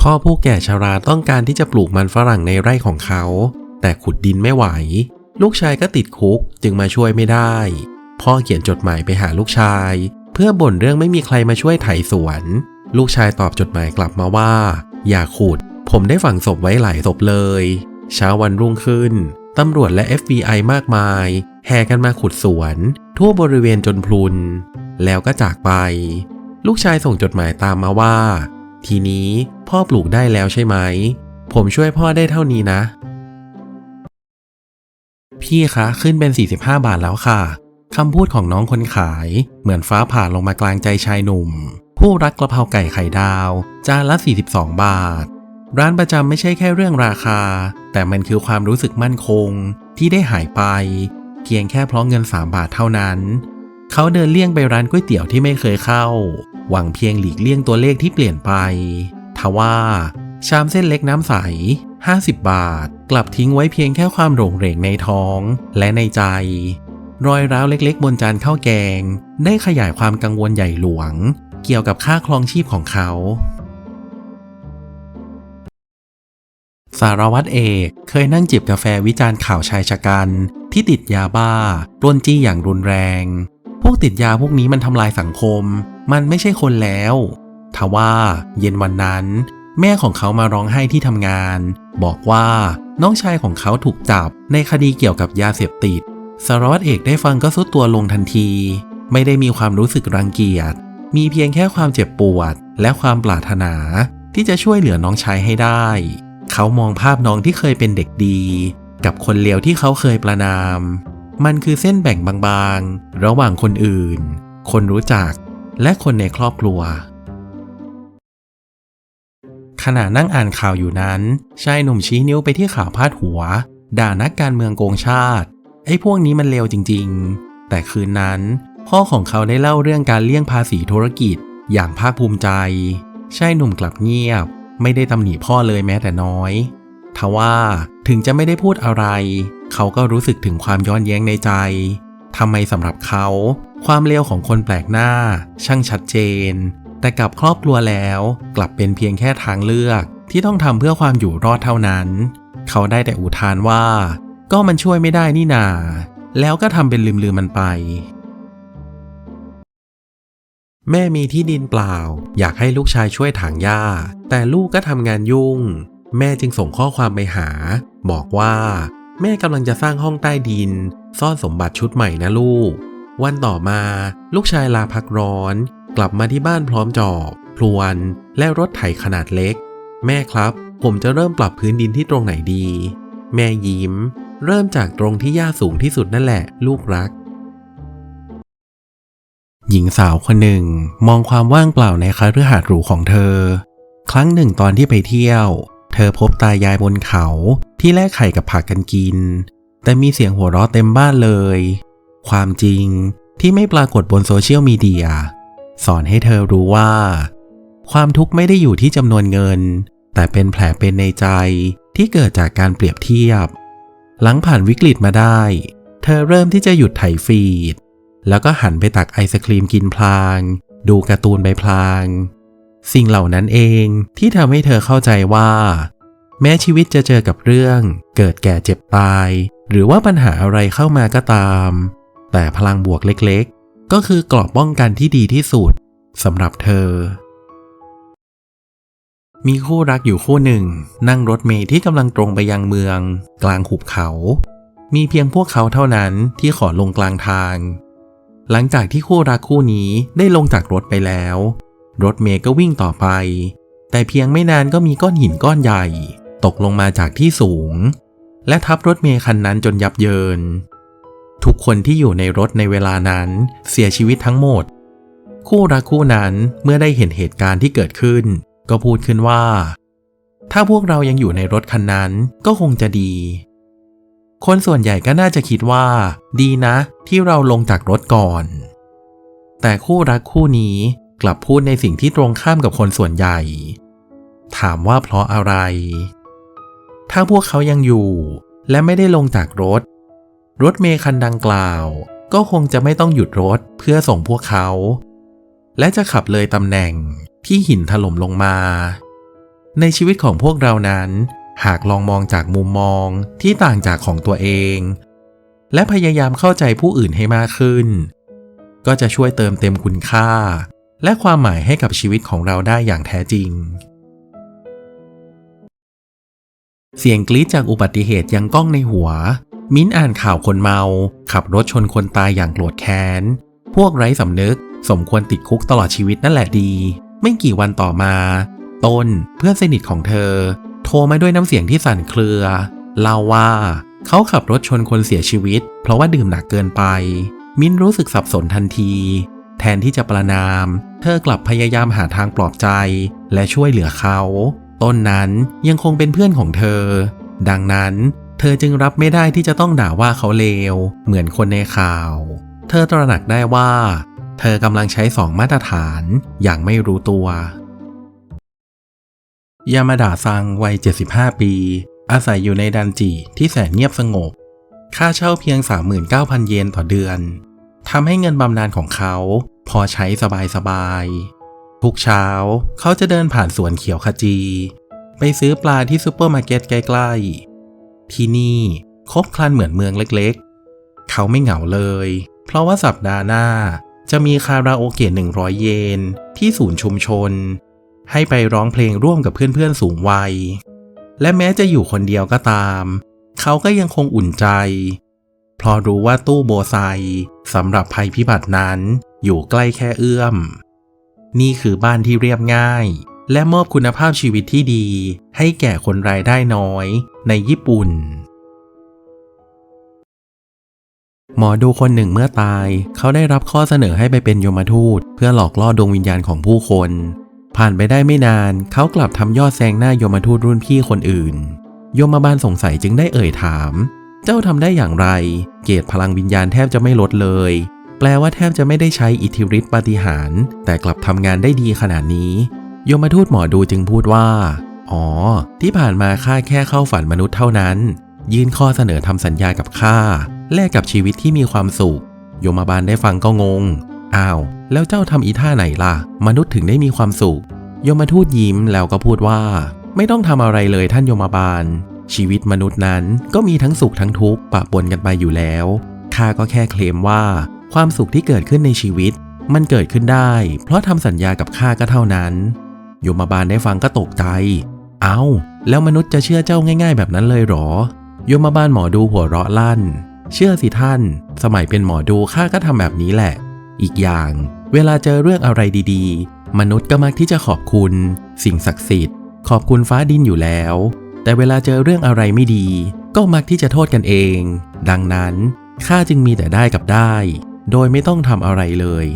พ่อผู้แก่ชราต้องการที่จะปลูกมันฝรั่งในไร่ของเขา แต่ขุดดินไม่ไหว ลูกชายก็ติดคุกจึงมาช่วยไม่ได้ พ่อเขียนจดหมายไปหาลูกชาย เพื่อบ่นเรื่องไม่มีใครมาช่วยไถสวน ลูกชายตอบจดหมายกลับมาว่า อย่าขุด ผมได้ฝังศพไว้หลายศพเลย เช้าวันรุ่งขึ้นตำรวจและ FBI มากมาย แห่กันมาขุดสวน ทั่วบริเวณจนพลุน แล้วก็จากไป ลูกชายส่งจดหมายตามมาว่า ทีนี้พ่อปลูกได้แล้วใช่ไหม ผมช่วยพ่อได้เท่านี้นะ พี่คะขึ้นเป็น 45 บาทแล้วค่ะคำพูดของน้องคนขาย เหมือนฟ้าผ่าลงมากลางใจชายหนุ่ม ผู้รักกระเพราไก่ไข่ดาว จานละ 42 บาท ร้านประจำไม่ใช่แค่เรื่องราคา แต่มันคือความรู้สึกมั่นคงที่ได้หายไป เพียงแค่เพราะเงิน 3 บาทเท่านั้น เขาเดินเลี่ยงไปร้านก๋วยเตี๋ยวที่ไม่เคยเข้า หวังเพียงหลีกเลี่ยงตัวเลขที่เปลี่ยนไป ทว่า ชามเส้นเล็กน้ำใส 50 บาท กลับทิ้งไว้เพียงแค่ความโร่งเหรงในท้องและในใจ รอยร้าวเล็กๆ บนจานข้าวแกง ได้ขยายความกังวลใหญ่หลวง เกี่ยวกับค่าครองชีพของเขา สารวัตรเอกเคยนั่งจิบกาแฟวิจารณ์ข่าวชายชะกันที่ติดยาบ้าปล้นจี้อย่างรุนแรง วกติดยาพวกนี้มันทำลายสังคม มันไม่ใช่คนแล้วทว่าเย็นวันนั้น แม่ของเขามาร้องไห้ที่ทำงาน บอกว่าน้องชายของเขาถูกจับในคดีเกี่ยวกับยาเสพติดสารวัตรเอกได้ฟังก็สุดตัวลงทันที ไม่ได้มีความรู้สึกรังเกียจ มีเพียงแค่ความเจ็บปวด และความปรารถนา ที่จะช่วยเหลือน้องชายให้ได้ เขามองภาพน้องที่เคยเป็นเด็กดี กับคนเลวที่เขาเคยประนาม มันคือเส้นแบ่งบางๆ ระหว่างคนอื่น คนรู้จัก และคนในครอบครัว ขณะนั่งอ่านข่าวอยู่นั้น ชายหนุ่มชี้นิ้วไปที่ข่าวพาดหัว ด่านักการเมืองโกงชาติ ไอ้พวกนี้มันเลวจริง ๆ แต่คืนนั้น พ่อของเขาได้เล่าเรื่องการเลี่ยงภาษีธุรกิจ อย่างภาคภูมิใจ ชายหนุ่มกลับเงียบ ไม่ได้ตำหนิพ่อเลยแม้แต่น้อยทว่าถึงจะไม่ได้พูดอะไร เขาก็รู้สึกถึงความย้อนแย้งในใจทำไมสำหรับเขา ความเลวของคนแปลกหน้า ช่างชัดเจน แต่กับครอบครัวแล้ว กลับเป็นเพียงแค่ทางเลือกที่ต้องทำเพื่อความอยู่รอดเท่านั้น เขาได้แต่อุทานว่า ก็มันช่วยไม่ได้นี่นา แล้วก็ทำเป็นลืมๆมันไป แม่มีที่ดินเปล่า อยากให้ลูกชายช่วยถางหญ้า แต่ลูกก็ทำงานยุ่ง แม่จึงส่งข้อความไปหา บอกว่า แม่กำลังจะสร้างห้องใต้ดิน ซ่อนสมบัติชุดใหม่นะลูก วันต่อมา ลูกชายลาพักร้อน กลับมาที่บ้านพร้อมจอบพลวน และรถไถขนาดเล็ก แม่ครับ ผมจะเริ่มปรับพื้นดินที่ตรงไหนดี แม่ยิ้ม เริ่มจากตรงที่หญ้าสูงที่สุดนั่นแหละ ลูกรัก หญิงสาวคนหนึ่ง มองความว่างเปล่าในคฤหาสน์หรูของเธอ ครั้งหนึ่งตอนที่ไปเที่ยว อพบตายายบนเขาที่แลกไข่กับผักกันกิน แต่มีเสียงหัวเราะเต็มบ้านเลย ความจริงที่ไม่ปรากฏบนโซเชียลมีเดียสอนให้เธอรู้ว่า ความทุกข์ไม่ได้อยู่ที่จำนวนเงิน แต่เป็นแผลเป็นในใจที่เกิดจากการเปรียบเทียบ หลังผ่านวิกฤตมาได้ เธอเริ่มที่จะหยุดไถฟีด แล้วก็หันไปตักไอศครีมกินพลาง ดูการ์ตูนใบพลาง สิ่งเหล่านั้นเองที่ทำให้เธอเข้าใจว่า แม้ชีวิตจะเจอกับเรื่อง เกิดแก่เจ็บตาย หรือว่าปัญหาอะไรเข้ามาก็ตาม แต่พลังบวกเล็กๆ ก็คือกรอบป้องกันที่ดีที่สุดสำหรับเธอ มีคู่รักอยู่คู่หนึ่ง นั่งรถเมล์ที่กำลังตรงไปยังเมือง กลางหุบเขา มีเพียงพวกเขาเท่านั้นที่ขอลงกลางทาง หลังจากที่คู่รักคู่นี้ได้ลงจากรถไปแล้ว รถเมย์ก็วิ่งต่อไป แต่เพียงไม่นานก็มีก้อนหินก้อนใหญ่ ตกลงมาจากที่สูง และทับรถเมย์คันนั้นจนยับเยิน ทุกคนที่อยู่ในรถในเวลานั้นเสียชีวิตทั้งหมด คู่รักคู่นั้นเมื่อได้เห็นเหตุการณ์ที่เกิดขึ้น ก็พูดขึ้นว่า ถ้าพวกเรายังอยู่ในรถคันนั้นก็คงจะดี คนส่วนใหญ่ก็น่าจะคิดว่า ดีนะ ที่เราลงจากรถก่อนแต่คู่รักคู่นี้ กลับพูดในสิ่งที่ตรงข้ามกับคนส่วนใหญ่ ถามว่าเพราะอะไร ถ้าพวกเขายังอยู่ และไม่ได้ลงจากรถ รถเมล์คันดังกล่าว ก็คงจะไม่ต้องหยุดรถเพื่อส่งพวกเขา และจะขับเลยตำแหน่งที่หินถล่มลงมา ในชีวิตของพวกเรานั้น หากลองมองจากมุมมองที่ต่างจากของตัวเอง และพยายามเข้าใจผู้อื่นให้มากขึ้น ก็จะช่วยเติมเต็มคุณค่า และความหมายให้กับชีวิตของเราได้อย่างแท้จริง เสียงกรี๊ดจากอุบัติเหตุยังก้องในหัว มิ้นอ่านข่าวคนเมา ขับรถชนคนตายอย่างโกรธแค้น พวกไร้สำนึก สมควรติดคุกตลอดชีวิตนั่นแหละดี ไม่กี่วันต่อมา ต้นเพื่อนสนิทของเธอ โทรมาด้วยน้ำเสียงที่สั่นเครือเล่าว่าเขาขับรถชนคนเสียชีวิต เพราะว่าดื่มหนักเกินไป มิ้นรู้สึกสับสนทันที แทนที่จะประนาม เธอกลับพยายามหาทางปลอบใจ และช่วยเหลือเขา ต้นนั้นยังคงเป็นเพื่อนของเธอ ดังนั้น เธอจึงรับไม่ได้ที่จะต้องด่าว่าเขาเลว เหมือนคนในข่าว เธอตระหนักได้ว่า เธอกำลังใช้สองมาตรฐานอย่างไม่รู้ตัวยามาดาซังวัย 75 ปี อาศัยอยู่ในดันจิที่แสนเงียบสงบ ค่าเช่าเพียง 39,000 เยนต่อเดือน ทำให้เงินบำนาญของเขา พอใช้สบายๆ ทุกเช้าเขาจะเดินผ่านสวนเขียวขจี ไปซื้อปลาที่ซูเปอร์มาร์เก็ตใกล้ๆ ที่นี่คบคลันเหมือนเมืองเล็กๆ เขาไม่เหงาเลย เพราะว่าสัปดาห์หน้าจะมีคาราโอเกะ100 เยน ที่ศูนย์ชุมชน ให้ไปร้องเพลงร่วมกับเพื่อนๆ สูงวัย และแม้จะอยู่คนเดียวก็ตาม เขาก็ยังคงอุ่นใจ เพราะรู้ว่าตู้โบไซสำหรับภัยพิบัตินั้นอยู่ใกล้แค่เอื้อม นี่คือบ้านที่เรียบง่าย และมอบคุณภาพชีวิตที่ดี ให้แก่คนรายได้น้อยในญี่ปุ่น หมอดูคนหนึ่งเมื่อตาย เขาได้รับข้อเสนอให้ไปเป็นยมทูต เพื่อหลอกล่อดวงวิญญาณของผู้คน ผ่านไปได้ไม่นาน เขากลับทำยอดแซงหน้ายมทูตรุ่นพี่คนอื่น ยมบาลสงสัยจึงได้เอ่ยถาม เจ้าทำได้อย่างไร เกตพลังวิญญาณแทบจะไม่ลดเลย แปลว่าแทบจะไม่ได้ใช้อิทธิฤทธิปาฏิหาริย์แต่กลับทำงานได้ดีขนาดนี้ยมทูตหมอดูจึงพูดว่า อ๋อ ที่ผ่านมาข้าแค่เข้าฝันมนุษย์เท่านั้น ยื่นข้อเสนอทำสัญญากับข้าแลกกับชีวิตที่มีความสุข โยมบาลได้ฟังก็งง อ้าว แล้วเจ้าทำอีท่าไหนล่ะ มนุษย์ถึงได้มีความสุข โยมทูตยิ้มแล้วก็พูดว่า ไม่ต้องทำอะไรเลยท่านโยมบาล ชีวิตมนุษย์นั้นก็มีทั้งสุขทั้งทุกข์ปะปนกันไปอยู่แล้วข้าก็แค่เคลมว่า ความสุขที่เกิดขึ้นในชีวิต มันเกิดขึ้นได้ เพราะทำสัญญากับข้าก็เท่านั้น โยมบาลได้ฟังก็ตกใจ เอา้า แล้วมนุษย์จะเชื่อเจ้าง่าย ๆ แบบนั้นเลยหรอ โยมบาลหมอดูหัวเราะลั่น เชื่อสิท่าน สมัยเป็นหมอดูข้าก็ทำแบบนี้แหละ อีกอย่าง เวลาเจอเรื่องอะไรดี ๆ มนุษย์ก็มักที่จะขอบคุณ สิ่งศักดิ์สิทธิ์ ขอบคุณฟ้าดินอยู่แล้ว แต่เวลาเจอเรื่องอะไรไม่ดี ก็มักที่จะโทษกันเอง ดังนั้นข้าจึงมีแต่ได้กับได้ โดยไม่ต้องทำอะไรเลย